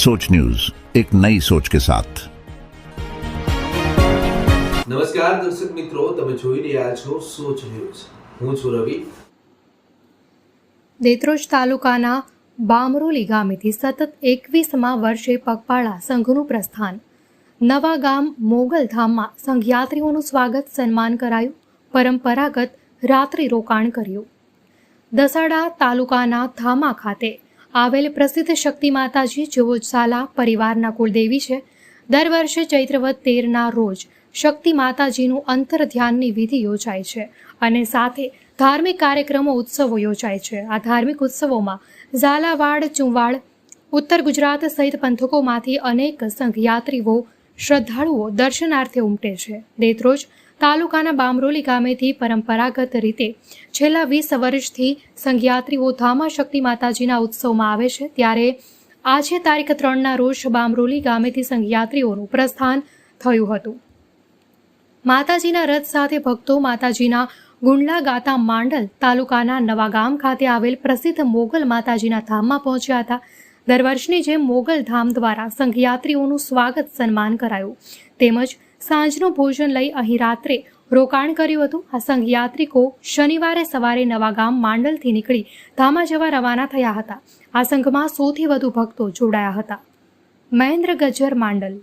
सोच न्यूज एक नई सोच के साथ નમસ્કાર દર્શક મિત્રો તમે જોઈ રહ્યા છો સોચ ન્યૂઝ હું છું રવિ દેત્રોજ તાલુકાના બામરોલી ગામેથી સતત એકવીસમાં વર્ષે પગપાળા સંઘનું પ્રસ્થાન નવા ગામ મોગલધામમાં સંઘયાત્રીઓનું સ્વાગત સન્માન કરાયું પરંપરાગત રાત્રિ રોકાણ કર્યું દસાડા તાલુકાના ધામા ખાતે આવેલ પ્રસિદ્ધ શક્તિ માતાજી જેઓ ઝાલા પરિવારના કુળદેવી છે. દર વર્ષે ચૈત્રવદ તેરના રોજ શક્તિ માતાજીનું અંતર ધ્યાનની વિધિ યોજાય છે અને સાથે ધાર્મિક કાર્યક્રમો ઉત્સવો યોજાય છે. આ ધાર્મિક ઉત્સવોમાં ઝાલાવાડ, ચુંવાડ, ઉત્તર ગુજરાત સહિત પંથકોમાંથી અનેક સંઘયાત્રીઓ શ્રદ્ધાળુઓ દર્શનાર્થે ઉમટે છે. દેત્રોજ તાલુકાના બામરોલી ગામેથી પરંપરાગત રીતે છેલ્લા વીસ વર્ષથી સંઘયાત્રીઓ ધામા શક્તિ માતાજીના ઉત્સવમાં આવે છે. ત્યારે આજે તારીખ ત્રણના રોજ બામરોલી ગામેથી સંઘયાત્રીઓનું પ્રસ્થાન થયું હતું. માતાજીના રથ સાથે ભક્તો માતાજીના ગુંડલા ગાતા માંડલ તાલુકાના નવા ગામ ખાતે આવેલ પ્રસિદ્ધ મોગલ માતાજીના ધામમાં પહોંચ્યા હતા. દર વર્ષની જેમ મોગલ ધામ દ્વારા સંઘયાત્રીઓનું સ્વાગત સન્માન કરાયું. તેમજ સાંજનું ભોજન લઈ અહીં રાત્રે રોકાણ કર્યું હતું. આ સંઘયાત્રિકો શનિવારે સવારે નવા ગામ માંડલથી નીકળી ધામા જવા રવાના થયા હતા. આ સંઘમાં સૌથી વધુ ભક્તો જોડાયા હતા. મહેન્દ્ર ગજ્જર માંડલ